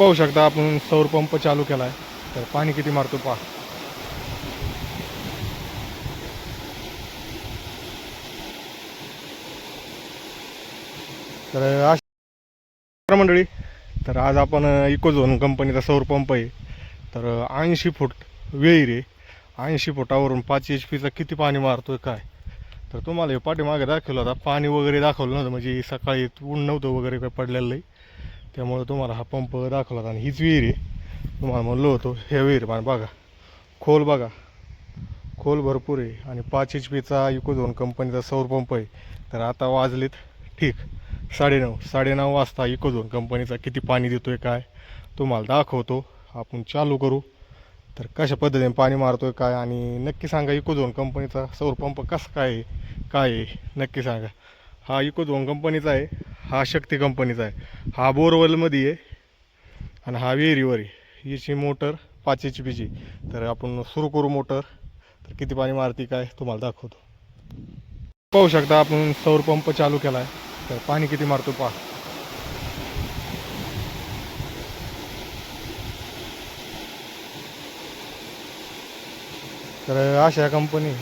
पाहू शकता आपण सौर पंप चालू केला आहे तर पाणी किती मारतो पहा. तर अशा मंडळी तर आज आपण इकोझोन कंपनीचा सौर पंप आहे. तर ऐंशी फूट वेळी आहे. ऐंशी फुटावरून पाच एच पीचा किती पाणी मारतोय काय? तर तुम्हाला हे पाठीमागे दाखवलं होता. पाणी वगैरे दाखवलं नव्हतं. म्हणजे सकाळी ऊन नव्हतं वगैरे काय पडलेलं नाही. त्यामुळं तुम्हाला हा पंप दाखवला होता आणि हीच विहीर आहे. तुम्हाला म्हणलो होतो हे विहीर पण बघा खोल बघा. खोल भरपूर आहे आणि पाच एच पीचा इकोझोन कंपनीचा सौर पंप आहे. तर आता वाजलेत ठीक साडेनऊ साडेनऊ वाजता इकोझोन कंपनीचा किती पाणी देतोय काय तुम्हाला दाखवतो. आपण चालू करू. तर कशा पद्धतीने पाणी मारतोय काय आणि नक्की सांगा इकोझोन कंपनीचा सौर पंप कसा काय आहे काय आहे? नक्की सांगा. हा इकोझोन कंपनीचा आहे. हा शक्ती कंपनीचा आहे. हा बोरवेलमध्ये आहे आणि हा विहिरीवर आहे. याची मोटर पाच एच पीची तर आपण सुरू करू मोटर. तर किती पाणी मारते काय तुम्हाला दाखवतो. पाहू शकता आपण सौर पंप चालू केला आहे तर पाणी किती मारतो पहा. तर अशा कंपनी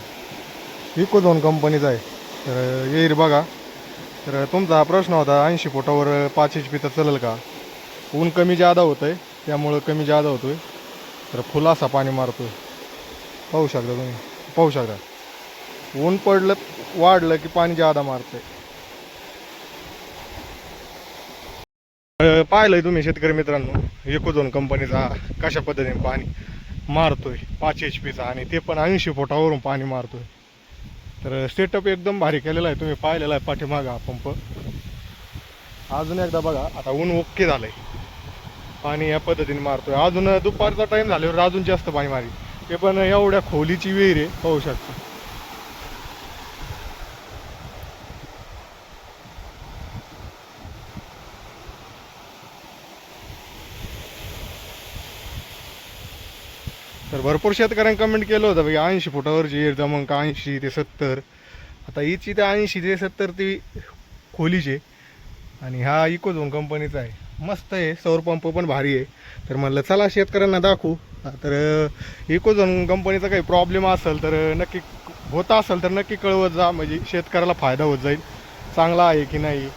इकोझोन कंपनीचा आहे. तर येईल बघा. तर तुमचा हा प्रश्न होता ऐंशी फुटावर पाच एच पीचा चालेल का? ऊन कमी जादा होतं आहे त्यामुळं कमी जादा होतोय. तर फुलासा पाणी मारतोय. पाहू शकता तुम्ही. पाहू शकता. ऊन पडलं वाढलं की पाणी जादा मारतंय. पाहिलं पाहिलंय तुम्ही शेतकरी मित्रांनो एकोझोन कंपनीचा कशा पद्धतीने पाणी मारतोय पाच एच पीचा आणि ते पण ऐंशी फुटावरून पाणी मारतोय. तर सेटअप एकदम भारी केलेला आहे. तुम्ही पाहिलेला आहे पाठीमागा पंप अजून एकदा बघा आता ऊन ओके झालंय. पाणी या पद्धतीने मारतोय. अजून दुपारचा टाईम झाल्यावर अजून जास्त पाणी मारी ते पण एवढ्या खोलीची विहीर आहे पाहू शकता. तर भरपूर शेतकऱ्यांनी कमेंट केलं होतं की ऐंशी फुटावरची विहीर जमंग ऐंशी ते सत्तर. आता हीची ते ऐंशी ते सत्तर ती खोलीची आहे. आणि हा इकोझोन कंपनीचा आहे. मस्त आहे सौर पंप पण भारी आहे. तर म्हणलं चला शेतकऱ्यांना दाखवू. तर इकोझोन कंपनीचा काही प्रॉब्लेम असेल तर नक्की होता असेल तर नक्की कळवत जा. म्हणजे शेतकऱ्याला फायदा होत जाईल. चांगला आहे की नाही?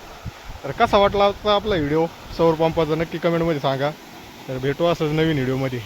तर कसा वाटला होता आपला व्हिडिओ सौर पंपाचा नक्की कमेंटमध्ये सांगा. तर भेटू असंच नवीन व्हिडिओमध्ये